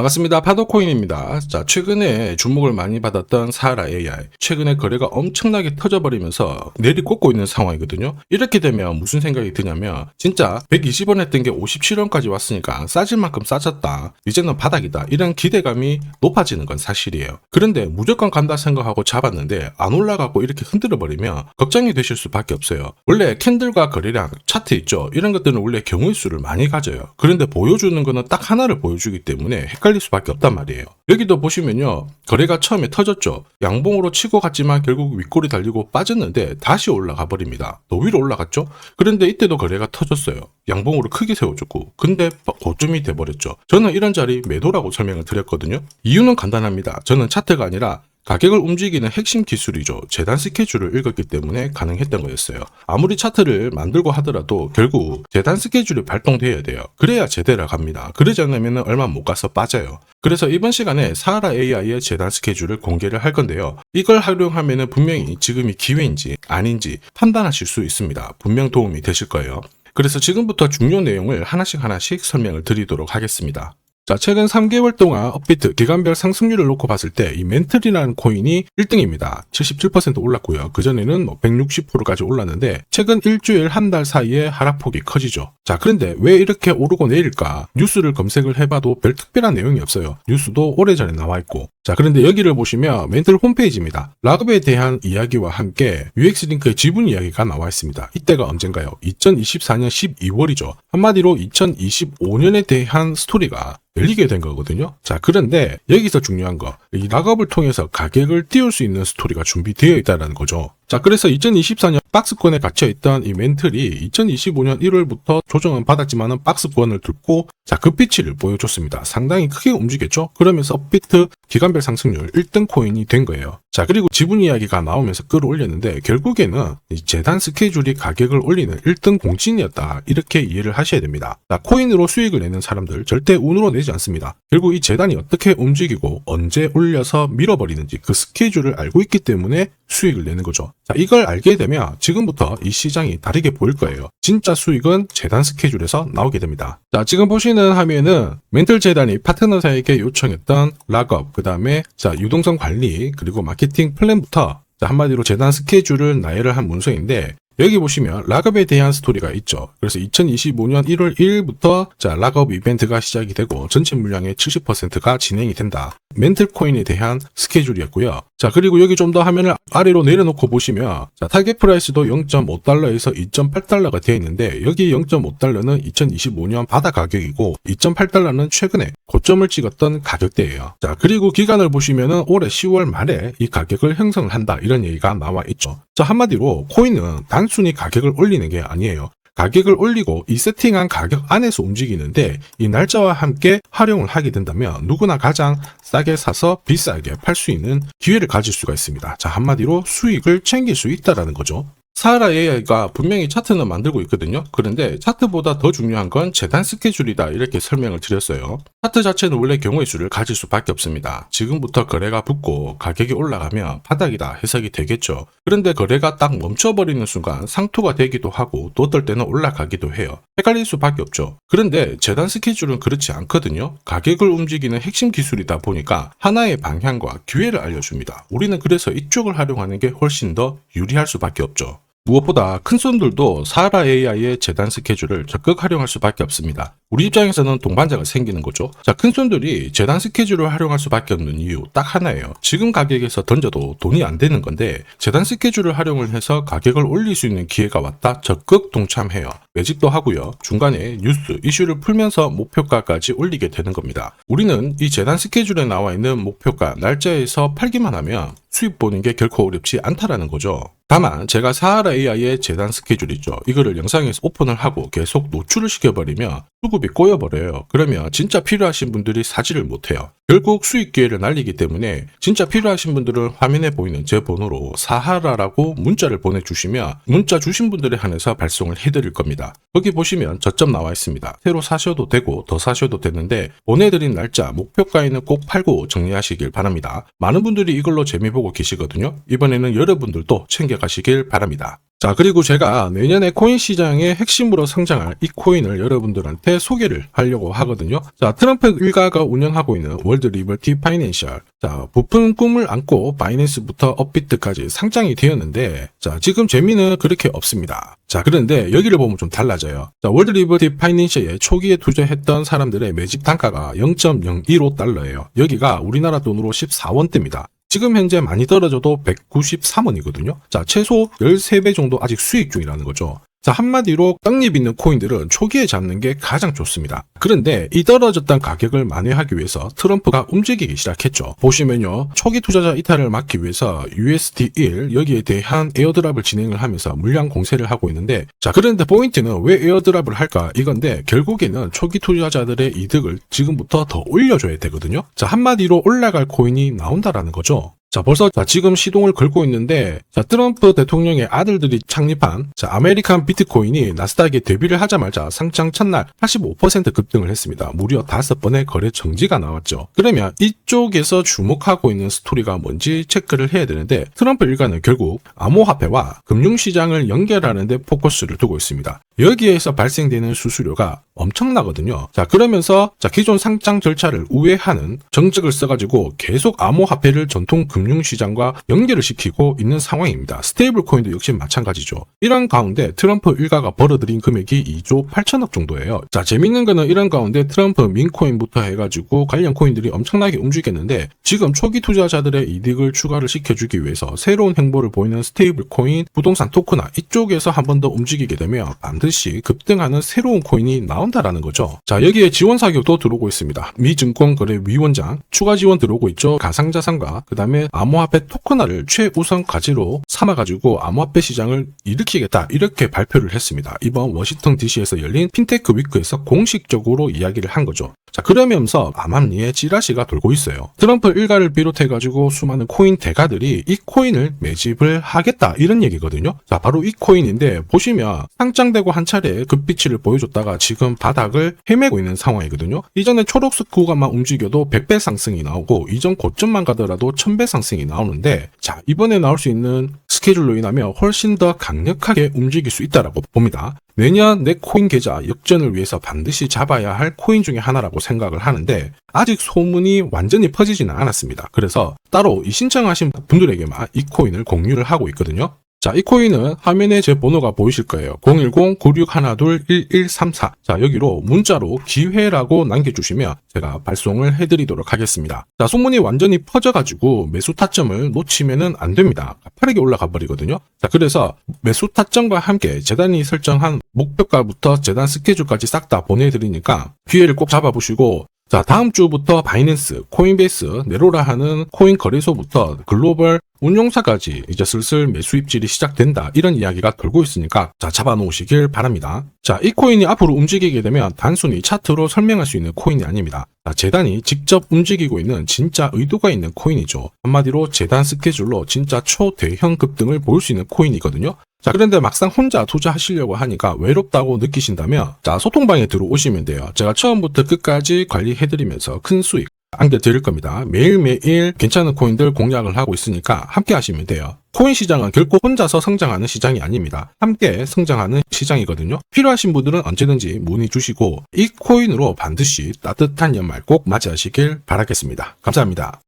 반갑습니다. 파도코인입니다. 자, 최근에 주목을 많이 받았던 사하라 AI. 최근에 거래가 엄청나게 터져버리면서 내리꽂고 있는 상황이거든요. 이렇게 되면 무슨 생각이 드냐면, 진짜 120원 했던 게 57원까지 왔으니까 싸질 만큼 싸졌다. 이제는 바닥이다. 이런 기대감이 높아지는 건 사실이에요. 그런데 무조건 간다 생각하고 잡았는데 안 올라가고 이렇게 흔들어 버리면 걱정이 되실 수밖에 없어요. 원래 캔들과 거래량, 차트 있죠. 이런 것들은 원래 경우의 수를 많이 가져요. 그런데 보여주는 거는 딱 하나를 보여주기 때문에 헷갈 릴 수밖에 없단 말이에요. 여기도 보시면요. 거래가 처음에 터졌죠. 양봉으로 치고 갔지만 결국 윗골이 달리고 빠졌는데 다시 올라가 버립니다. 더 위로 올라갔죠. 그런데 이때도 거래가 터졌어요. 양봉으로 크게 세워줬고 근데 고점이 돼버렸죠. 저는 이런 자리 매도라고 설명을 드렸거든요. 이유는 간단합니다. 저는 차트가 아니라 가격을 움직이는 핵심 기술이죠. 재단 스케줄을 읽었기 때문에 가능했던 거였어요. 아무리 차트를 만들고 하더라도 결국 재단 스케줄이 발동돼야 돼요. 그래야 제대로 갑니다. 그러지 않으면 얼마 못 가서 빠져요. 그래서 이번 시간에 사하라 AI의 재단 스케줄을 공개를 할 건데요. 이걸 활용하면 분명히 지금이 기회인지 아닌지 판단하실 수 있습니다. 분명 도움이 되실 거예요. 그래서 지금부터 중요 내용을 하나씩 하나씩 설명을 드리도록 하겠습니다. 자, 최근 3개월 동안 업비트 기간별 상승률을 놓고 봤을 때 이 멘틀이라는 코인이 1등입니다. 77% 올랐고요. 그전에는 뭐 160%까지 올랐는데 최근 일주일 한 달 사이에 하락폭이 커지죠. 자, 그런데 왜 이렇게 오르고 내릴까? 뉴스를 검색을 해봐도 별 특별한 내용이 없어요. 뉴스도 오래전에 나와 있고. 자, 그런데 여기를 보시면 멘틀 홈페이지입니다. 락업에 대한 이야기와 함께 UX링크의 지분 이야기가 나와 있습니다. 이때가 언젠가요? 2024년 12월이죠. 한마디로 2025년에 대한 스토리가 열리게 된 거거든요. 자, 그런데 여기서 중요한 거, 이 락업을 통해서 가격을 띄울 수 있는 스토리가 준비되어 있다는 거죠. 자, 그래서 2024년 박스권에 갇혀있던 이 멘틀이 2025년 1월부터 조정은 받았지만은 박스권을 뚫고 자, 급비치를 보여줬습니다. 상당히 크게 움직였죠? 그러면서 업비트 기간별 상승률 1등 코인이 된 거예요. 자, 그리고 지분 이야기가 나오면서 끌어올렸는데 결국에는 이 재단 스케줄이 가격을 올리는 1등 공신이었다. 이렇게 이해를 하셔야 됩니다. 자, 코인으로 수익을 내는 사람들 절대 운으로 내지 않습니다. 결국 이 재단이 어떻게 움직이고 언제 올려서 밀어버리는지 그 스케줄을 알고 있기 때문에 수익을 내는 거죠. 자, 이걸 알게 되면 지금부터 이 시장이 다르게 보일 거예요. 진짜 수익은 재단 스케줄에서 나오게 됩니다. 자, 지금 보시는 화면은 멘틀 재단이 파트너사에게 요청했던 락업, 그 다음에 자, 유동성 관리, 그리고 마케팅 플랜부터 자, 한마디로 재단 스케줄을 나열을 한 문서인데 여기 보시면 락업에 대한 스토리가 있죠. 그래서 2025년 1월 1일부터 자 락업 이벤트가 시작이 되고 전체 물량의 70%가 진행이 된다. 멘틀 코인에 대한 스케줄이었고요. 자 그리고 여기 좀 더 화면을 아래로 내려놓고 보시면 자 타겟 프라이스도 0.5달러에서 2.8달러가 되어 있는데 여기 0.5달러는 2025년 바다 가격이고 2.8달러는 최근에 고점을 찍었던 가격대예요. 자 그리고 기간을 보시면은 올해 10월 말에 이 가격을 형성을 한다 이런 얘기가 나와 있죠. 자 한마디로 코인은 단순히 가격을 올리는 게 아니에요. 가격을 올리고 이 세팅한 가격 안에서 움직이는데 이 날짜와 함께 활용을 하게 된다면 누구나 가장 싸게 사서 비싸게 팔 수 있는 기회를 가질 수가 있습니다. 자, 한마디로 수익을 챙길 수 있다라는 거죠. 사하라 AI가 분명히 차트는 만들고 있거든요. 그런데 차트보다 더 중요한 건 재단 스케줄이다 이렇게 설명을 드렸어요. 차트 자체는 원래 경우의 수를 가질 수밖에 없습니다. 지금부터 거래가 붙고 가격이 올라가면 바닥이다 해석이 되겠죠. 그런데 거래가 딱 멈춰버리는 순간 상투가 되기도 하고 또 어떨 때는 올라가기도 해요. 헷갈릴 수밖에 없죠. 그런데 재단 스케줄은 그렇지 않거든요. 가격을 움직이는 핵심 기술이다 보니까 하나의 방향과 기회를 알려줍니다. 우리는 그래서 이쪽을 활용하는 게 훨씬 더 유리할 수밖에 없죠. 무엇보다 큰 손들도 사하라 AI의 재단 스케줄을 적극 활용할 수밖에 없습니다. 우리 입장에서는 동반자가 생기는 거죠. 자, 큰 손들이 재단 스케줄을 활용할 수밖에 없는 이유 딱 하나예요. 지금 가격에서 던져도 돈이 안 되는 건데 재단 스케줄을 활용을 해서 가격을 올릴 수 있는 기회가 왔다 적극 동참해요. 매집도 하고요. 중간에 뉴스, 이슈를 풀면서 목표가까지 올리게 되는 겁니다. 우리는 이 재단 스케줄에 나와 있는 목표가 날짜에서 팔기만 하면 수입 보는 게 결코 어렵지 않다라는 거죠. 다만 제가 사하라 AI의 재단 스케줄 있죠. 이거를 영상에서 오픈을 하고 계속 노출을 시켜버리면 수급이 꼬여버려요. 그러면 진짜 필요하신 분들이 사지를 못해요. 결국 수익 기회를 날리기 때문에 진짜 필요하신 분들은 화면에 보이는 제 번호로 사하라라고 문자를 보내주시면 문자 주신 분들에 한해서 발송을 해드릴 겁니다. 거기 보시면 저점 나와 있습니다. 새로 사셔도 되고 더 사셔도 되는데 보내드린 날짜 목표가에는 꼭 팔고 정리하시길 바랍니다. 많은 분들이 이걸로 재미 보고 계시거든요. 이번에는 여러분들도 챙겨가시길 바랍니다. 자, 그리고 제가 내년에 코인 시장의 핵심으로 성장할 이 코인을 여러분들한테 소개를 하려고 하거든요. 자, 트럼프 일가가 운영하고 있는 월드 리버티 파이낸셜. 자, 부푼 꿈을 안고 바이낸스부터 업비트까지 상장이 되었는데, 자, 지금 재미는 그렇게 없습니다. 자, 그런데 여기를 보면 좀 달라져요. 자, 월드 리버티 파이낸셜에 초기에 투자했던 사람들의 매집 단가가 0.015달러예요. 여기가 우리나라 돈으로 14원대입니다. 지금 현재 많이 떨어져도 193원이거든요. 자, 최소 13배 정도 아직 수익 중이라는 거죠. 자, 한마디로 떡잎 있는 코인들은 초기에 잡는 게 가장 좋습니다. 그런데 이 떨어졌던 가격을 만회하기 위해서 트럼프가 움직이기 시작했죠. 보시면요. 초기 투자자 이탈을 막기 위해서 USD1 여기에 대한 에어드랍을 진행을 하면서 물량 공세를 하고 있는데 자, 그런데 포인트는 왜 에어드랍을 할까? 이건데 결국에는 초기 투자자들의 이득을 지금부터 더 올려줘야 되거든요. 자, 한마디로 올라갈 코인이 나온다라는 거죠. 자, 벌써 자, 지금 시동을 걸고 있는데 자, 트럼프 대통령의 아들들이 창립한 자, 아메리칸 비트코인이 나스닥에 데뷔를 하자마자 상장 첫날 85% 급등을 했습니다. 무려 5번의 거래 정지가 나왔죠. 그러면 이쪽에서 주목하고 있는 스토리가 뭔지 체크를 해야 되는데 트럼프 일가는 결국 암호화폐와 금융시장을 연결하는 데 포커스를 두고 있습니다. 여기에서 발생되는 수수료가 엄청나거든요. 자, 그러면서 자, 기존 상장 절차를 우회하는 정책을 써가지고 계속 암호화폐를 전통 금융시장과 연결을 시키고 있는 상황입니다. 스테이블 코인도 역시 마찬가지죠. 이런 가운데 트럼프 일가가 벌어들인 금액이 2조 8천억 정도예요. 자, 재밌는 거는 이런 가운데 트럼프 민코인부터 해가지고 관련 코인들이 엄청나게 움직였는데 지금 초기 투자자들의 이득을 추가를 시켜주기 위해서 새로운 행보를 보이는 스테이블 코인, 부동산 토크나 이쪽에서 한 번 더 움직이게 되면 반 드시 급등하는 새로운 코인이 나온다라는 거죠. 자, 여기에 지원 사격도 들어오고 있습니다. 미 증권거래위원장 추가 지원 들어오고 있죠. 가상자산과 그 다음에 암호화폐 토큰화를 최우선 과제로 삼아가지고 암호화폐 시장을 일으키겠다 이렇게 발표를 했습니다. 이번 워싱턴 DC에서 열린 핀테크 위크에서 공식적으로 이야기를 한 거죠. 자, 그러면서 암암리에 찌라시가 돌고 있어요. 트럼프 일가를 비롯해가지고 수많은 코인 대가들이 이 코인을 매집을 하겠다 이런 얘기거든요. 자, 바로 이 코인인데 보시면 상장되고 한 차례 급비치를 보여줬다가 지금 바닥을 헤매고 있는 상황이거든요. 이전에 초록색 구간만 움직여도 100배 상승이 나오고 이전 고점만 가더라도 1000배 상승이 나오는데 자, 이번에 나올 수 있는 스케줄로 인하면 훨씬 더 강력하게 움직일 수 있다라고 봅니다. 내년 내 코인 계좌 역전을 위해서 반드시 잡아야 할 코인 중에 하나라고 생각을 하는데 아직 소문이 완전히 퍼지지는 않았습니다. 그래서 따로 이 신청하신 분들에게만 이 코인을 공유를 하고 있거든요. 자, 이 코인은 화면에 제 번호가 보이실 거예요. 010-9612-1134. 자, 여기로 문자로 기회라고 남겨주시면 제가 발송을 해드리도록 하겠습니다. 자, 소문이 완전히 퍼져가지고 매수 타점을 놓치면은 안 됩니다. 빠르게 올라가 버리거든요. 자, 그래서 매수 타점과 함께 재단이 설정한 목표가부터 재단 스케줄까지 싹 다 보내드리니까 기회를 꼭 잡아보시고 자, 다음 주부터 바이낸스, 코인베이스, 네로라 하는 코인 거래소부터 글로벌 운용사까지 이제 슬슬 매수 입질이 시작된다. 이런 이야기가 돌고 있으니까 자, 잡아놓으시길 바랍니다. 자, 이 코인이 앞으로 움직이게 되면 단순히 차트로 설명할 수 있는 코인이 아닙니다. 자, 재단이 직접 움직이고 있는 진짜 의도가 있는 코인이죠. 한마디로 재단 스케줄로 진짜 초대형 급등을 보일 수 있는 코인이거든요. 자, 그런데 막상 혼자 투자하시려고 하니까 외롭다고 느끼신다면, 자, 소통방에 들어오시면 돼요. 제가 처음부터 끝까지 관리해드리면서 큰 수익 안겨 드릴 겁니다. 매일매일 괜찮은 코인들 공략을 하고 있으니까 함께 하시면 돼요. 코인 시장은 결코 혼자서 성장하는 시장이 아닙니다. 함께 성장하는 시장이거든요. 필요하신 분들은 언제든지 문의 주시고 이 코인으로 반드시 따뜻한 연말 꼭 맞이하시길 바라겠습니다. 감사합니다.